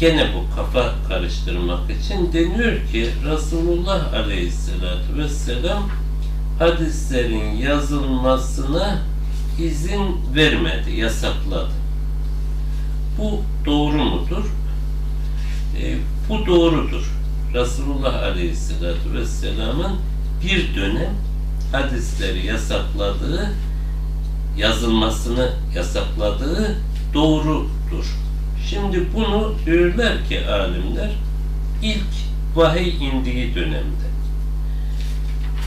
gene bu kafa karıştırmak için deniyor ki Resulullah Aleyhisselatü Vesselam hadislerin yazılmasına izin vermedi, yasakladı. Bu doğru mudur? E, bu doğrudur. Resulullah Aleyhisselatü Vesselam'ın bir dönem hadisleri yasakladığı, yazılmasını yasakladığı doğrudur. Şimdi bunu diyorlar ki alimler ilk vahiy indiği dönemde.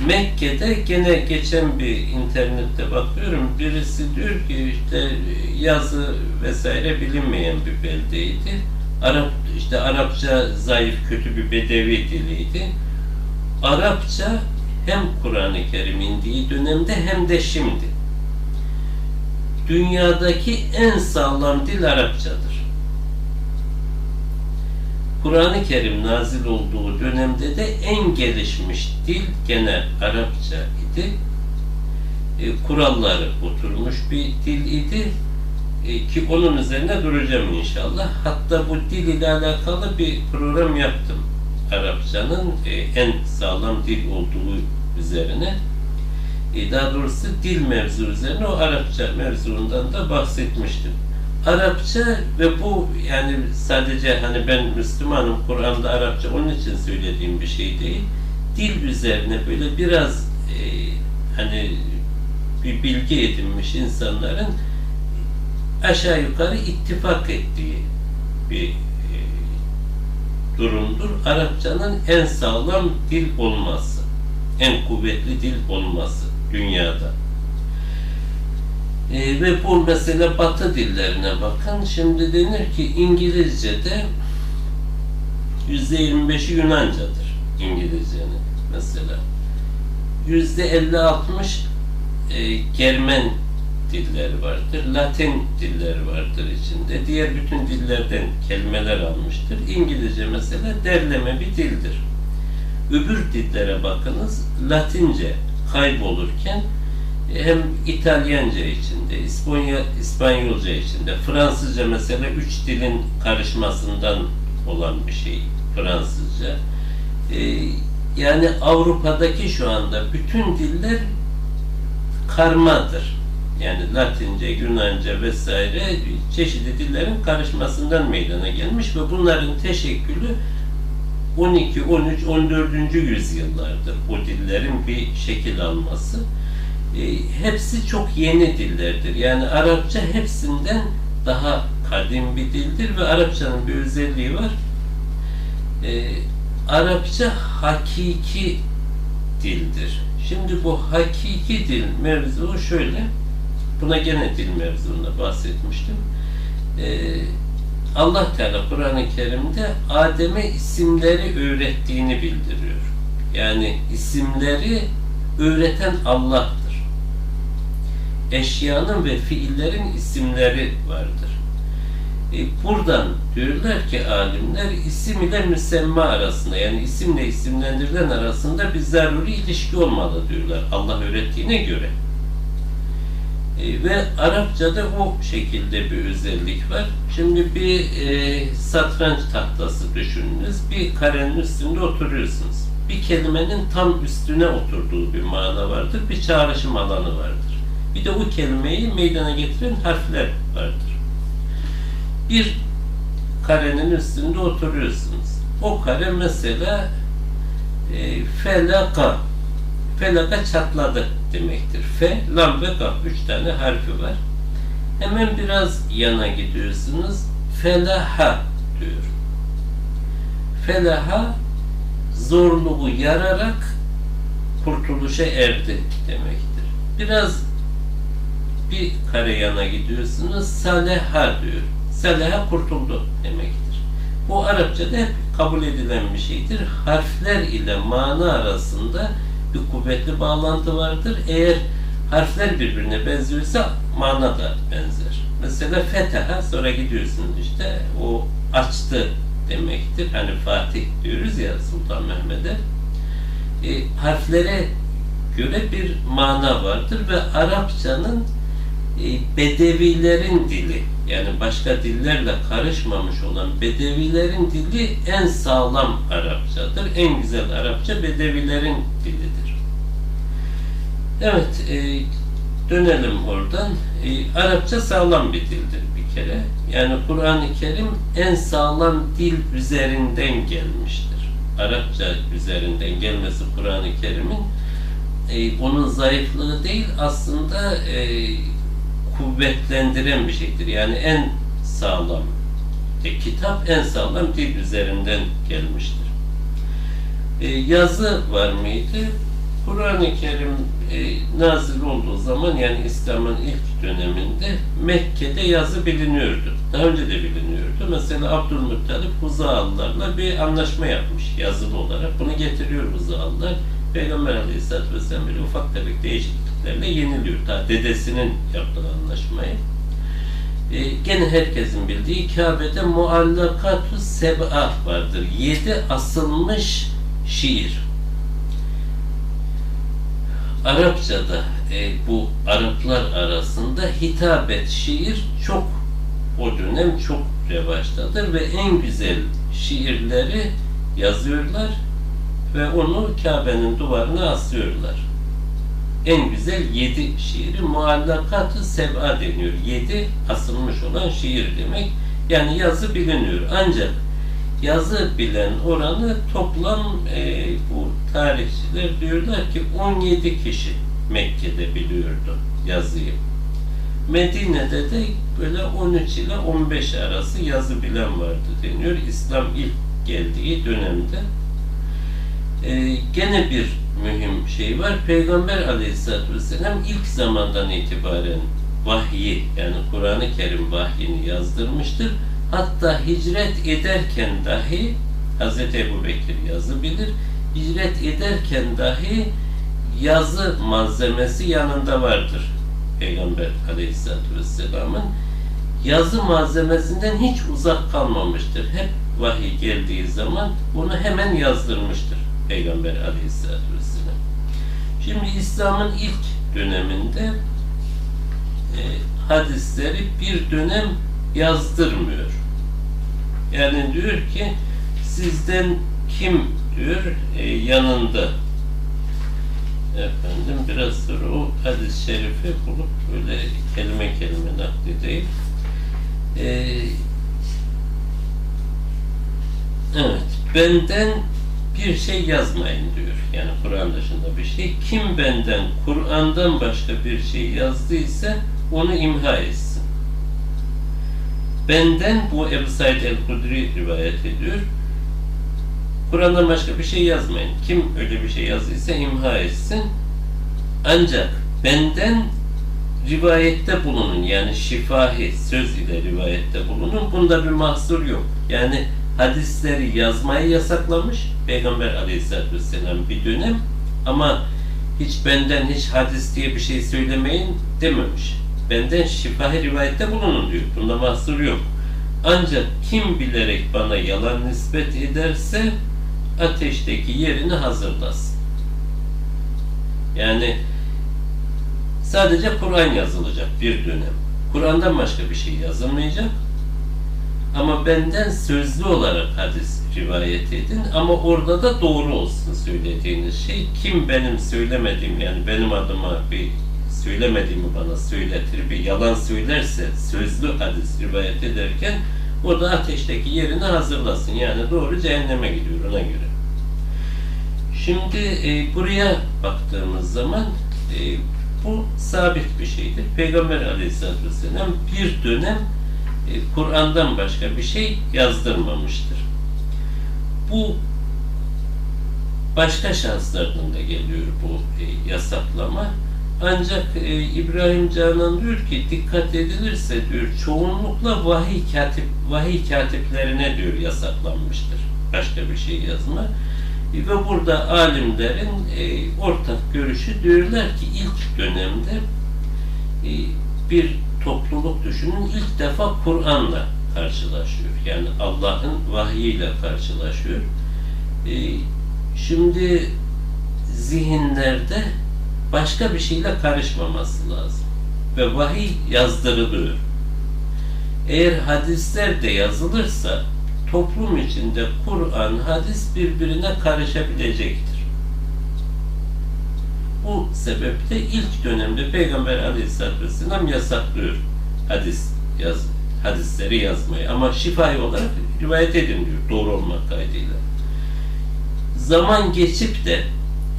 Mekke'de gene geçen bir internette bakıyorum birisi diyor ki işte yazı vesaire bilinmeyen bir beldeydi. Arap işte Arapça zayıf kötü bir bedevi diliydi. Arapça hem Kur'an-ı Kerim indiği dönemde hem de şimdi. Dünyadaki en sağlam dil Arapçadır. Kur'an-ı Kerim nazil olduğu dönemde de en gelişmiş dil gene Arapça idi. E, kuralları oturmuş bir dil idi. E, ki onun üzerine duracağım inşallah. Hatta bu dil ile alakalı bir program yaptım. Arapçanın e, en sağlam dil olduğu üzerine. E, daha doğrusu dil mevzu üzerine o Arapça mevzuundan da bahsetmiştim. Arapça ve bu yani sadece hani ben Müslümanım Kur'an'da Arapça onun için söylediğim bir şey değil. Dil üzerine böyle biraz e, hani bir bilgi edinmiş insanların aşağı yukarı ittifak ettiği bir e, durumdur. Arapçanın en sağlam dil olması, en kuvvetli dil olması dünyada. E, ve bu mesela batı dillerine bakın. Şimdi denir ki İngilizce'de %25'i Yunancadır İngilizcenin mesela. %50-60 e, Germen dilleri vardır. Latin dilleri vardır içinde. Diğer bütün dillerden kelimeler almıştır. İngilizce mesela derleme bir dildir. Öbür dillere bakınız Latince kaybolurken hem İtalyanca içinde, İspanya, İspanyolca içinde, Fransızca mesela üç dilin karışmasından olan bir şey Fransızca. Ee, yani Avrupa'daki şu anda bütün diller karmadır. Yani Latince, Yunanca vesaire çeşitli dillerin karışmasından meydana gelmiş ve bunların teşekkülü 12, 13, 14. yüzyıllardır bu dillerin bir şekil alması. E, hepsi çok yeni dillerdir. Yani Arapça hepsinden daha kadim bir dildir ve Arapçanın bir özelliği var. E, Arapça hakiki dildir. Şimdi bu hakiki dil mevzu şöyle. Buna gene dil mevzunda bahsetmiştim. Ee, Allah Teala Kur'an-ı Kerim'de Adem'e isimleri öğrettiğini bildiriyor. Yani isimleri öğreten Allah'tır. Eşyanın ve fiillerin isimleri vardır. E, buradan diyorlar ki alimler isim ile müsemma arasında yani isimle isimlendirilen arasında bir zaruri ilişki olmalı diyorlar Allah öğrettiğine göre. E, ve Arapçada o şekilde bir özellik var. Şimdi bir e, satranç tahtası düşününüz. Bir karenin üstünde oturuyorsunuz. Bir kelimenin tam üstüne oturduğu bir mana vardır. Bir çağrışım alanı vardır. Bir de o kelimeyi meydana getiren harfler vardır. Bir karenin üstünde oturuyorsunuz. O kare mesela e, felaka felaka çatladı demektir. Fe, lam ve kaf. Üç tane harfi var. Hemen biraz yana gidiyorsunuz. Felaha diyor. Felaha zorluğu yararak kurtuluşa erdi demektir. Biraz bir kare yana gidiyorsunuz. Saleha diyor. Saleha kurtuldu demektir. Bu Arapçada hep kabul edilen bir şeydir. Harfler ile mana arasında bir kuvvetli bağlantı vardır. Eğer harfler birbirine benziyorsa mana da benzer. Mesela feteha sonra gidiyorsunuz işte o açtı demektir. Hani Fatih diyoruz ya Sultan Mehmet'e. E, harflere göre bir mana vardır ve Arapçanın Bedevilerin dili yani başka dillerle karışmamış olan Bedevilerin dili en sağlam Arapçadır. En güzel Arapça Bedevilerin dilidir. Evet, e, dönelim oradan. E, Arapça sağlam bir dildir bir kere. Yani Kur'an-ı Kerim en sağlam dil üzerinden gelmiştir. Arapça üzerinden gelmesi Kur'an-ı Kerim'in e, onun zayıflığı değil aslında e, kuvvetlendiren bir şeydir. Yani en sağlam e, kitap en sağlam dil üzerinden gelmiştir. E, yazı var mıydı? Kur'an-ı Kerim e, nazil olduğu zaman yani İslam'ın ilk döneminde Mekke'de yazı biliniyordu. Daha önce de biliniyordu. Mesela Abdülmuttalip Huzalılarla bir anlaşma yapmış yazılı olarak. Bunu getiriyor Huzalılar. Peygamber Aleyhisselatü Vesselam böyle ufak tefek değişikliklerle yeniliyor. Ta dedesinin yaptığı anlaşmayı. E, gene herkesin bildiği Kabe'de muallakatü seb'a vardır. Yedi asılmış şiir. Arapçada e, bu Araplar arasında hitabet şiir çok o dönem çok revaçtadır ve en güzel şiirleri yazıyorlar ve onu Kabe'nin duvarına asıyorlar. En güzel yedi şiiri muallakatı seb'a deniyor. Yedi asılmış olan şiir demek. Yani yazı biliniyor. Ancak yazı bilen oranı toplam e, bu tarihçiler diyorlar ki 17 kişi Mekke'de biliyordu yazıyı. Medine'de de böyle 13 ile 15 arası yazı bilen vardı deniyor. İslam ilk geldiği dönemde. Ee, gene bir mühim şey var. Peygamber aleyhissalatü vesselam ilk zamandan itibaren vahyi yani Kur'an-ı Kerim vahyini yazdırmıştır. Hatta hicret ederken dahi Hz. Ebu Bekir yazı bilir. Hicret ederken dahi yazı malzemesi yanında vardır. Peygamber aleyhissalatü vesselamın yazı malzemesinden hiç uzak kalmamıştır. Hep vahiy geldiği zaman bunu hemen yazdırmıştır Peygamber aleyhissalatü vesselam. Şimdi İslam'ın ilk döneminde e, hadisleri bir dönem yazdırmıyor. Yani diyor ki sizden kim diyor e, yanında efendim biraz sonra o hadis-i şerifi bulup böyle kelime kelime nakledeyim. Ee, evet, benden bir şey yazmayın diyor. Yani Kur'an dışında bir şey. Kim benden Kur'an'dan başka bir şey yazdıysa onu imha etsin. Benden bu Ebu Said el-Hudri rivayet ediyor. Kur'an'dan başka bir şey yazmayın. Kim öyle bir şey yazdıysa imha etsin. Ancak benden rivayette bulunun. Yani şifahi söz ile rivayette bulunun. Bunda bir mahsur yok. Yani hadisleri yazmayı yasaklamış Peygamber Aleyhisselatü Vesselam bir dönem ama hiç benden hiç hadis diye bir şey söylemeyin dememiş. Benden şifahi rivayette bulunun diyor. Bunda mahsur yok. Ancak kim bilerek bana yalan nispet ederse ateşteki yerini hazırlasın. Yani sadece Kur'an yazılacak bir dönem. Kur'an'dan başka bir şey yazılmayacak. Ama benden sözlü olarak hadis rivayet edin ama orada da doğru olsun söylediğiniz şey. Kim benim söylemediğim yani benim adıma bir söylemediğimi bana söyletir, bir yalan söylerse sözlü hadis rivayet ederken o da ateşteki yerini hazırlasın. Yani doğru cehenneme gidiyor ona göre. Şimdi e, buraya baktığımız zaman e, bu sabit bir şeydir. Peygamber aleyhissalatü vesselam bir dönem Kur'an'dan başka bir şey yazdırmamıştır. Bu başka şahıslardan da geliyor bu e, yasaklama. Ancak e, İbrahim Canan diyor ki dikkat edilirse diyor çoğunlukla vahiy katip vahiy katiplerine diyor yasaklanmıştır. Başka bir şey yazma. E, ve burada alimlerin e, ortak görüşü diyorlar ki ilk dönemde e, bir topluluk düşünün ilk defa Kur'an'la karşılaşıyor. Yani Allah'ın vahyiyle karşılaşıyor. E, şimdi zihinlerde başka bir şeyle karışmaması lazım. ve vahiy yazdırılıyor. Eğer hadisler de yazılırsa toplum içinde Kur'an, hadis birbirine karışabilecektir. Bu sebeple ilk dönemde Peygamber Aleyhisselatü Vesselam yasaklıyor hadis yaz, hadisleri yazmayı. Ama şifai olarak rivayet edin diyor doğru olmak kaydıyla. Zaman geçip de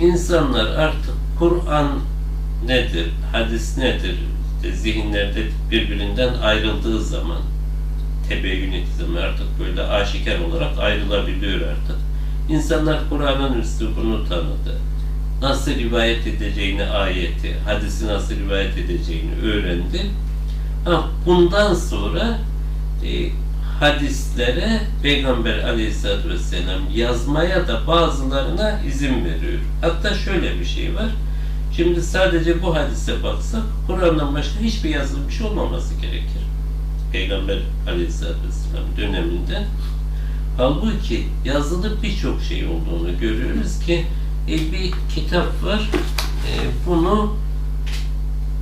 insanlar artık Kur'an nedir, hadis nedir, işte zihinlerde birbirinden ayrıldığı zaman tebeyyün ettiği artık böyle aşikar olarak ayrılabiliyor artık. İnsanlar Kur'an'ın üslubunu tanıdı. Nasıl rivayet edeceğini ayeti, hadisi nasıl rivayet edeceğini öğrendi. Ha, bundan sonra e, hadislere Peygamber aleyhissalatü vesselam yazmaya da bazılarına izin veriyor. Hatta şöyle bir şey var. Şimdi sadece bu hadise baksak Kur'an'dan başka hiçbir yazılı bir şey olmaması gerekir. Peygamber aleyhissalatü vesselam döneminde. Halbuki yazılı birçok şey olduğunu görüyoruz ki bir kitap var. E, bunu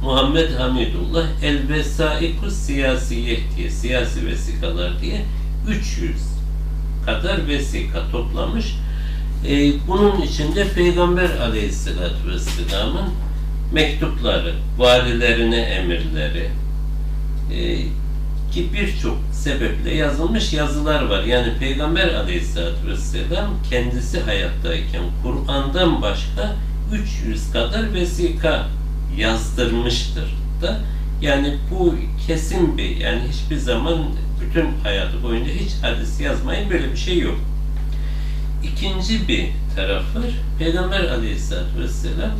Muhammed Hamidullah El Vesaikus Siyasiye diye, siyasi vesikalar diye 300 kadar vesika toplamış. Ee, bunun içinde Peygamber Aleyhisselatü Vesselam'ın mektupları, valilerine emirleri e, ki birçok sebeple yazılmış yazılar var. Yani Peygamber Aleyhisselatü Vesselam kendisi hayattayken Kur'an'dan başka 300 kadar vesika yazdırmıştır da yani bu kesin bir yani hiçbir zaman bütün hayatı boyunca hiç hadis yazmayın böyle bir şey yok. İkinci bir taraf var. Peygamber aleyhissalatü vesselam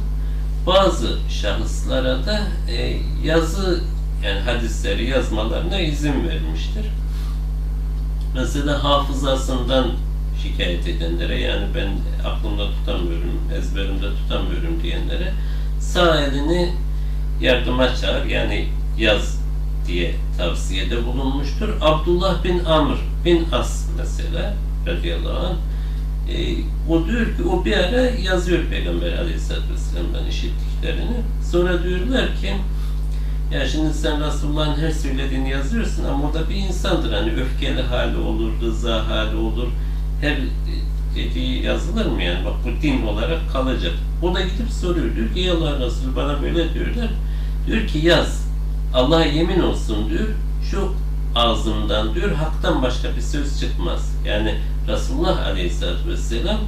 bazı şahıslara da e, yazı yani hadisleri yazmalarına izin vermiştir. Mesela hafızasından şikayet edenlere yani ben aklımda tutamıyorum, ezberimde tutamıyorum diyenlere sağ elini yardıma çağır yani yaz diye tavsiyede bulunmuştur. Abdullah bin Amr bin As mesela radıyallahu anh e, o diyor ki o bir ara yazıyor Peygamber aleyhissalatü vesselam'dan işittiklerini. Sonra diyorlar ki ya şimdi sen Resulullah'ın her söylediğini yazıyorsun ama o bir insandır. Hani öfkeli hali olur, rıza hali olur. Her dediği yazılır mı yani? Bak bu din olarak kalacak. O da gidip soruyor. Diyor ki ya Allah bana böyle diyorlar. Diyor ki yaz. Allah'a yemin olsun diyor. Şu ağzımdan diyor haktan başka bir söz çıkmaz. Yani Resulullah Aleyhisselatü Vesselam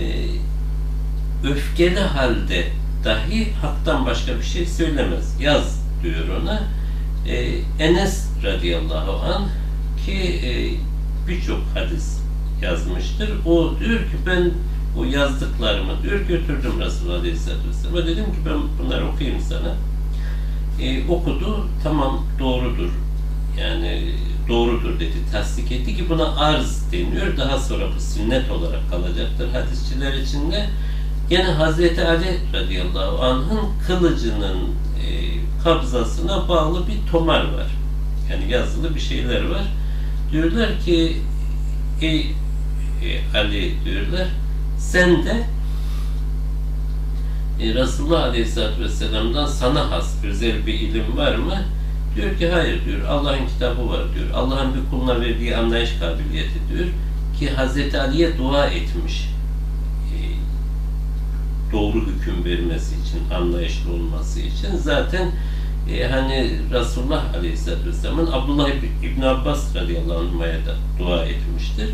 e, öfkeli halde dahi haktan başka bir şey söylemez. Yaz diyor ona. E, Enes radıyallahu an ki e, birçok hadis yazmıştır. O diyor ki ben o yazdıklarımı diyor götürdüm Resulullah Aleyhisselatü Vesselam'a. Dedim ki ben bunları okuyayım sana. E, okudu. Tamam doğrudur. Yani doğrudur dedi. Tasdik etti ki buna arz deniyor. Daha sonra bu sünnet olarak kalacaktır hadisçiler içinde. Gene Hazreti Ali radıyallahu anh'ın kılıcının e, kabzasına bağlı bir tomar var. Yani yazılı bir şeyler var. Diyorlar ki ey e, Ali diyorlar sen de e, Resulullah Aleyhisselatü Vesselam'dan sana has özel bir ilim var mı? Diyor ki hayır diyor. Allah'ın kitabı var diyor. Allah'ın bir kuluna verdiği anlayış kabiliyeti diyor. Ki Hazreti Ali'ye dua etmiş. Doğru hüküm vermesi için, anlayışlı olması için. Zaten e, hani Resulullah Aleyhisselatü Vesselam'ın Abdullah İbn Abbas radıyallahu anh'a da dua etmiştir.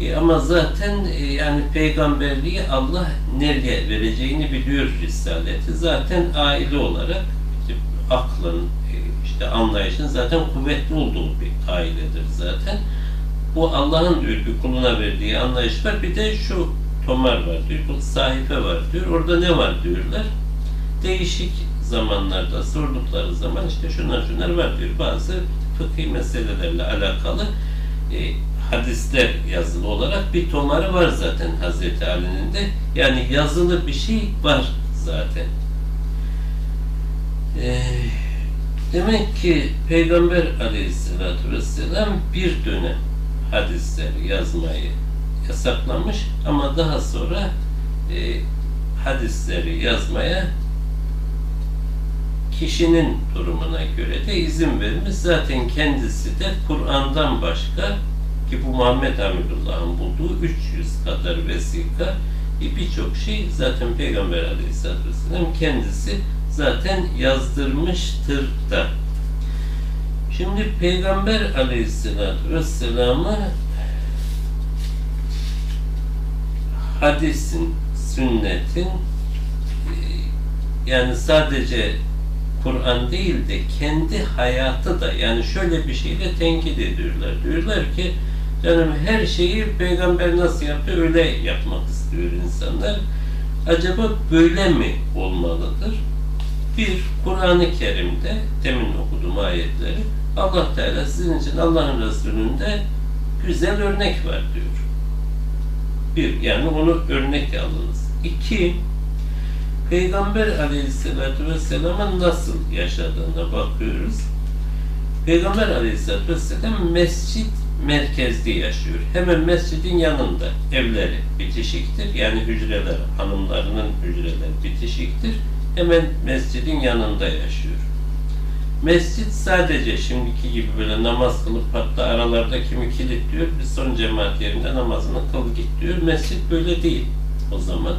E, ama zaten e, yani peygamberliği Allah nereye vereceğini biliyor Risaleti. Zaten aile olarak işte, aklın, e, işte anlayışın zaten kuvvetli olduğu bir ailedir zaten. Bu Allah'ın kuluna verdiği anlayış var. Bir de şu tomar var diyor, sahife var diyor. Orada ne var diyorlar. Değişik zamanlarda sordukları zaman işte şunlar şunlar var diyor. Bazı fıkhi meselelerle alakalı e, hadisler yazılı olarak bir tomarı var zaten Hazreti Ali'nin de. Yani yazılı bir şey var zaten. Ee, demek ki Peygamber Aleyhisselatü Vesselam bir dönem hadisleri yazmayı yasaklamış ama daha sonra e, hadisleri yazmaya kişinin durumuna göre de izin verilmiş. Zaten kendisi de Kur'an'dan başka ki bu Muhammed Hamidullah'ın bulduğu 300 kadar vesika e, birçok şey zaten Peygamber Aleyhisselatü Vesselam kendisi zaten yazdırmıştır da. Şimdi Peygamber Aleyhisselatü Vesselam'ı hadisin, sünnetin e, yani sadece Kur'an değil de kendi hayatı da yani şöyle bir şeyle tenkit ediyorlar. Diyorlar ki canım her şeyi peygamber nasıl yaptı öyle yapmak istiyor insanlar. Acaba böyle mi olmalıdır? Bir, Kur'an-ı Kerim'de demin okuduğum ayetleri Allah Teala sizin için Allah'ın Resulü'nde güzel örnek var diyor. Bir, yani onu örnek alınız. İki, Peygamber Aleyhisselatü Vesselam'ın nasıl yaşadığına bakıyoruz. Peygamber Aleyhisselatü Vesselam mescit merkezde yaşıyor. Hemen mescidin yanında evleri bitişiktir. Yani hücreler, hanımlarının hücreleri bitişiktir. Hemen mescidin yanında yaşıyor. Mescit sadece şimdiki gibi böyle namaz kılıp hatta aralarda kimi kilitliyor. Bir son cemaat yerinde namazını kıl git diyor. Mescit böyle değil o zaman.